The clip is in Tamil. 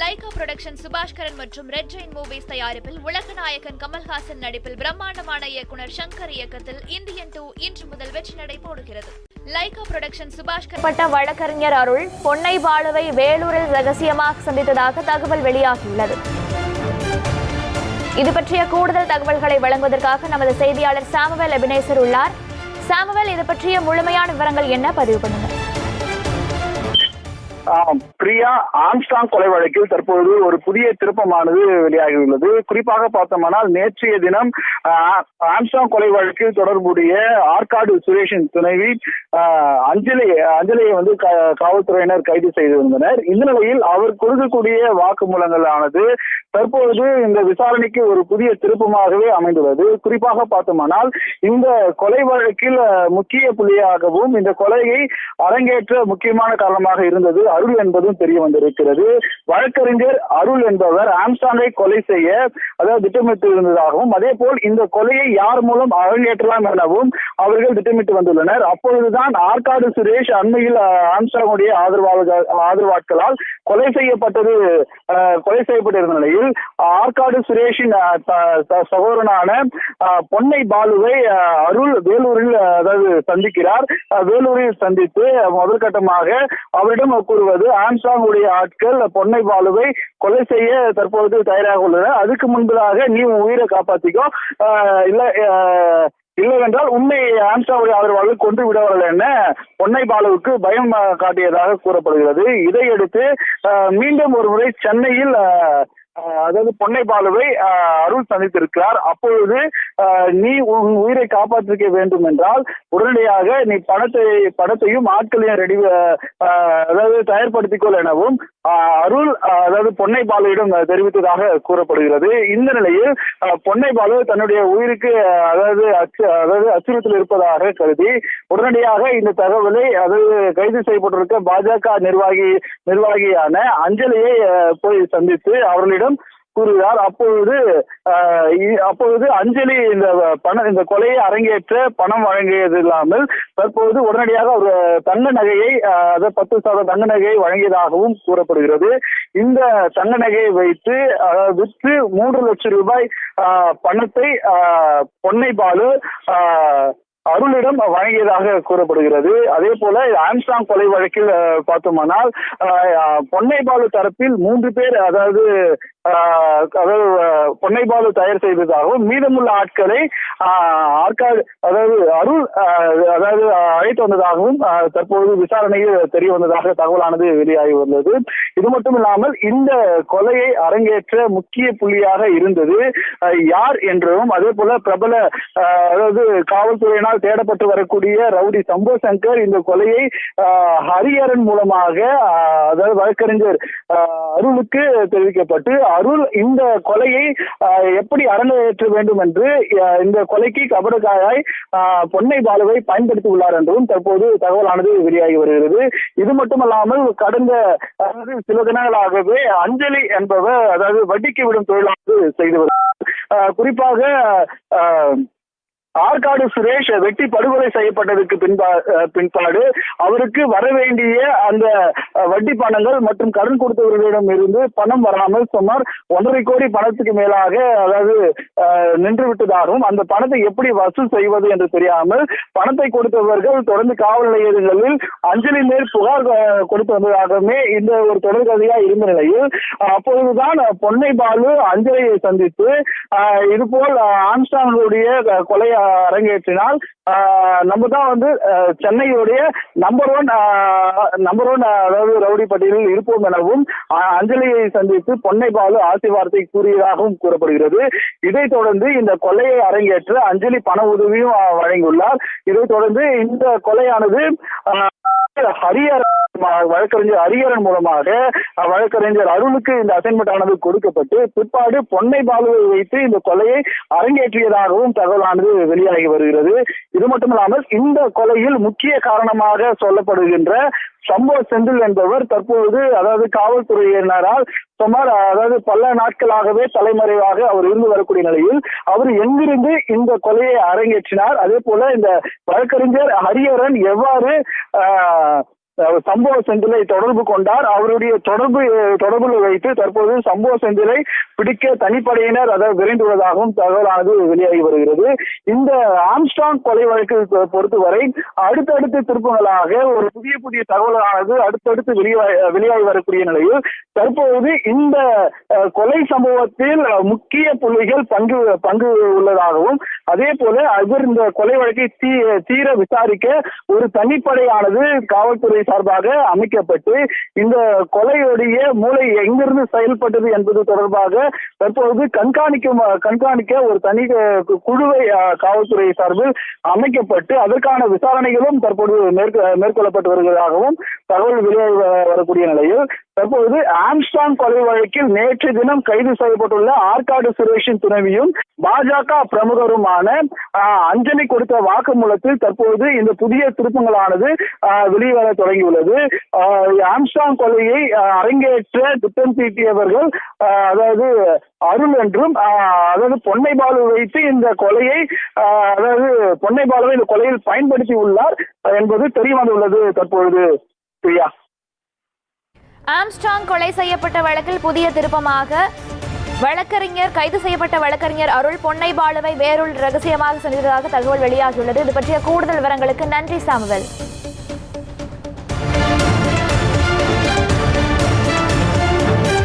லைகா புரொடக்ஷன் சுபாஷ்கரன் மற்றும் ரெட் ஜெயின் மூவிஸ் தயாரிப்பில் உலக நாயகன் கமல்ஹாசன் நடிப்பில் பிரம்மாண்டமான இயக்குனர் சங்கர் இயக்கத்தில் இந்தியன் டூ இன்று முதல் வெற்றி நடை போடுகிறது. லைகா புரொடக்ஷன் சுபாஷ்கர் பட்ட வழக்கறிஞர் அருள் பொன்னை பாலுவை வேலூரில் ரகசியமாக சந்தித்ததாக தகவல் வெளியாகியுள்ளது. இது பற்றிய கூடுதல் தகவல்களை வழங்குவதற்காக நமது செய்தியாளர் சாமுவேல் எபினேசர் உள்ளார். சாமுவேல் இது பற்றிய முழுமையான விவரங்கள் என்ன? பதிவு பண்ணுங்க பிரியா ஆம்ஸ்டாங் கொலை வழக்கில் தற்போது ஒரு புதிய திருப்பமானது வெளியாகியுள்ளது. குறிப்பாக பார்த்தோமானால் நேற்றைய தினம் ஆ, ஆம்ஸ்டாங் கொலை வழக்கில் தொடர்புடைய ஆற்காடு சுரேஷின் துணைவி அஞ்சலி அஞ்சலியை வந்து காவல்துறையினர் கைது செய்திருந்தனர். இந்த நிலையில் அவர் கொடுக்கக்கூடிய வாக்குமூலங்களானது தற்பொழுது இந்த விசாரணைக்கு ஒரு புதிய திருப்பமாகவே அமைந்துள்ளது. குறிப்பாக பார்த்தோமானால் இந்த கொலை வழக்கில் முக்கிய புள்ளியாகவும் இந்த கொலையை அரங்கேற்ற முக்கியமான காரணமாக இருந்தது அருள் என்பதும் தெரிய வந்திருக்கிறது. வழக்கறிஞர் அருள் என்பவர் ஆம்சாங்கை கொலை செய்ய அதாவது திட்டமிட்டு இருந்ததாகவும் அதே போல் இந்த கொலையை யார் மூலம் அரங்கேற்றலாம் எனவும் அவர்கள் திட்டமிட்டு வந்துள்ளனர். அப்பொழுதுதான் ஆற்காடு சுரேஷ் அண்மையில் ஆம்சாங்குடைய ஆதரவாளர்கள் ஆதரவாட்களால் கொலை செய்யப்பட்டது கொலை செய்யப்பட்டிருந்த நிலையில் ஆற்காடு சுரேஷின் சகோதரனான பொன்னை பாலுவை அருள் வேலூரில் சந்திக்கிறார். வேலூரில் சந்தித்து முதற்கட்டமாக அவரிடம் கூறுவது ஆம்சாங்குடைய ஆட்கள் பொன்னை பாலுவை கொலை செய்ய தற்போது தயாராக உள்ளனர். அதுக்கு முன்பதாக நீ உயிரை காப்பாத்திக்கோ. இல்ல இல்லவென்றால் இல்லைவென்றால் உண்மை ஆம்சாவுடைய ஆதரவாளர்கள் கொன்று விடவில்லை என பொன்னை பாலுவுக்கு பயம் காட்டியதாக கூறப்படுகிறது. இதையடுத்து மீண்டும் ஒரு முறை சென்னையில் அதாவது பொன்னை பாலுவை அருள் சந்தித்திருக்கிறார் அப்பொழுது நீ உன் உயிரை காப்பாற்றிக்க வேண்டும் என்றால் உடனடியாக நீ பணத்தை பணத்தையும் ஆட்களையும் ரெடி அதாவது தயார்படுத்திக்கொள் எனவும் அருள் அதாவது பொன்னை பாலுவிடம் தெரிவித்ததாக கூறப்படுகிறது. இந்த நிலையில் பொன்னை பாலு தன்னுடைய உயிருக்கு அதாவது அச்சு அதாவது அச்சுறுத்தல் இருப்பதாக கருதி உடனடியாக இந்த தகவலை அதாவது கைது செய்யப்பட்டிருக்க பாஜக நிர்வாகி நிர்வாகியான அஞ்சலியை போய் சந்தித்து அவர்களிடம் கூறுகிறார். அப்பொழுது அப்பொழுது அஞ்சலி இந்த பணம் இந்த கொலையை அரங்கேற்ற பணம் வழங்கியது இல்லாமல் தற்போது உடனடியாக ஒரு தங்க நகையை அதாவது பத்து சதவீத தங்க நகையை வழங்கியதாகவும் கூறப்படுகிறது. இந்த தங்க நகையை வைத்து அதாவது விற்று மூன்று லட்சம் ரூபாய் பணத்தை பொன்னை பாலு அருளிடம் வழங்கியதாக கூறப்படுகிறது. அதே போல ஆம்சாங் கொலை வழக்கில் பார்த்தோமானால் பொன்னைபாலு தரப்பில் மூன்று பேர் அதாவது அதாவது பொன்னைபாலு தயார் செய்ததாகவும் மீதமுள்ள ஆட்களை ஆற்காடு அதாவது அருள் அதாவது அழைத்து வந்ததாகவும் தற்போது விசாரணையில் தெரிய வந்ததாக தகவலானது வெளியாகி வந்தது. இது மட்டும் இல்லாமல் இந்த கொலையை அரங்கேற்ற முக்கிய புள்ளியாக இருந்தது யார் என்றும் அதே போல பிரபல அதாவது காவல்துறையினால் தேடப்பட்டு வரக்கூடிய ரவுடி சம்போ சங்கர் இந்த கொலையை ஹரியரன் மூலமாக அதாவது வழக்கறிஞர் அருளுக்கு தெரிவிக்கப்பட்டு அருள் இந்த கொலையை எப்படி அரங்கேற்ற வேண்டும் என்று இந்த கொலைக்கு கபடக்காயாய் பொன்னை பாலுவை பயன்படுத்தி உள்ளார் என்றும் தற்போது தகவலானது வெளியாகி வருகிறது. இது மட்டுமல்லாமல் கடந்த அதாவது சில தினங்களாகவே அஞ்சலி என்பவர் அதாவது வட்டிக்கு விடும் தொழிலானது செய்து வருகிறார். குறிப்பாக ஆற்காடு சுரேஷ் வெட்டி படுகொலை செய்யப்பட்டதற்கு பின்பா பின்பாடு அவருக்கு வர வேண்டிய அந்த வட்டி பணங்கள் மற்றும் கடன் கொடுத்தவர்களிடம் இருந்து பணம் வராமல் சுமார் ஒன்றரை கோடி பணத்துக்கு மேலாக அதாவது நின்று விட்டதாகவும் அந்த பணத்தை எப்படி வசூல் செய்வது என்று தெரியாமல் பணத்தை கொடுத்தவர்கள் தொடர்ந்து காவல் நிலையங்களில் அஞ்சலி மேல் புகார் கொடுத்து வந்ததாகவுமே இந்த ஒரு தொடர்கதையா இருந்த நிலையில் அப்பொழுதுதான் பொன்னை பாலு அஞ்சலியை சந்தித்து இதுபோல் ஆம்ஸ்டாங்களுடைய கொலையை அரங்கேற்றினால் நம்ம தான் வந்து சென்னையுடைய நம்பர் ஒன் நம்பர் ஒன் அதாவது ரவுடி பட்டியலில் இருப்போம் எனவும் அஞ்சலியை சந்தித்து பொன்னை பாலு ஆசி வார்த்தை கூறியதாகவும் கூறப்படுகிறது. இதைத் தொடர்ந்து இந்த கொலையை அரங்கேற்ற அஞ்சலி பண உதவியும் வழங்கியுள்ளார். இதைத் தொடர்ந்து இந்த கொலையானது ஹரியர் ஹரிஹரன் வழக்கறிஞர் ஹரிஹரன் மூலமாக வழக்கறிஞர் அருளுக்கு இந்த அசைன்மெண்ட் ஆனது கொடுக்கப்பட்டு பிற்பாடு பொன்னை பாலுவை வைத்து இந்த கொலையை அரங்கேற்றியதாகவும் தகவலானது வெளியாகி வருகிறது. இது மட்டுமில்லாமல் இந்த கொலையில் முக்கிய காரணமாக சொல்லப்படுகின்ற சம்பவ செந்தில் என்பவர் தற்போது அதாவது காவல்துறையினரால் சுமார் அதாவது பல நாட்களாகவே தலைமறைவாக அவர் இருந்து வரக்கூடிய நிலையில் அவர் எங்கிருந்து இந்த கொலையை அரங்கேற்றினார்? அதே போல இந்த வழக்கறிஞர் ஹரிஹரன் எவ்வாறு ஆஹ், சம்பவ செந்திலை தொடர்பு கொண்டார். அவருடைய தொடர்பு தொடர்பில் வைத்து தற்போது சம்பவ செந்திலை பிடிக்க தனிப்படையினர் அதாவது விரைந்துள்ளதாகவும் தகவலானது வெளியாகி வருகிறது. இந்த ஆம்ஸ்டாங் கொலை வழக்கு பொறுத்தவரை அடுத்தடுத்து திருப்பங்களாக ஒரு புதிய புதிய தகவலானது அடுத்தடுத்து வெளியாகி வெளியாகி வரக்கூடிய நிலையில் தற்போது இந்த கொலை சம்பவத்தில் முக்கிய புள்ளிகள் பங்கு பங்கு உள்ளதாகவும் அதே போல அவர் இந்த கொலை வழக்கை தீ தீர விசாரிக்க ஒரு தனிப்படையானது காவல்துறை சார்பாக அமைக்கப்பட்டு இந்த கொலையுடைய மூளை எங்கிருந்து செயல்பட்டது என்பது தொடர்பாக தற்போது கண்காணிக்கும் கண்காணிக்க ஒரு தனி குழுவை காவல்துறை சார்பில் அமைக்கப்பட்டு அதற்கான விசாரணைகளும் தற்போது மேற்கொள்ளப்பட்டு வருவதாகவும் தகவல் வெளியாகி வரக்கூடிய நிலையில் தற்போது ஆம்ஸ்டாங் கொலை வழக்கில் நேற்று தினம் கைது செய்யப்பட்டுள்ள ஆற்காடு சுரேஷின் துணைவியும் பாஜக பிரமுகருமான அஞ்சலி கொடுத்த வாக்குமூலத்தில் தற்போது இந்த புதிய திருப்பங்களானது வெளிவர தொடங்கியுள்ளது. ஆம்ஸ்டாங் கொலையை அரங்கேற்ற திட்டம் தீட்டியவர்கள் அதாவது அருள் என்றும் அதாவது பொன்னை பாலு வைத்து இந்த கொலையை அதாவது பொன்னை பாலுவை இந்த கொலையில் பயன்படுத்தி உள்ளார் என்பது தெரிய வந்துள்ளது தற்பொழுது பிரியா. ஆம்ஸ்டாங் கொலை செய்யப்பட்ட வழக்கில் புதிய திருப்பமாக வழக்கறிஞர் கைது செய்யப்பட்ட வழக்கறிஞர் அருள் பொன்னை பாலுவை வேருள் ரகசியமாக சென்றதாக தகவல் வெளியாகியுள்ளது. இது பற்றிய கூடுதல் விவரங்களுக்கு நன்றி சாமுவேல்.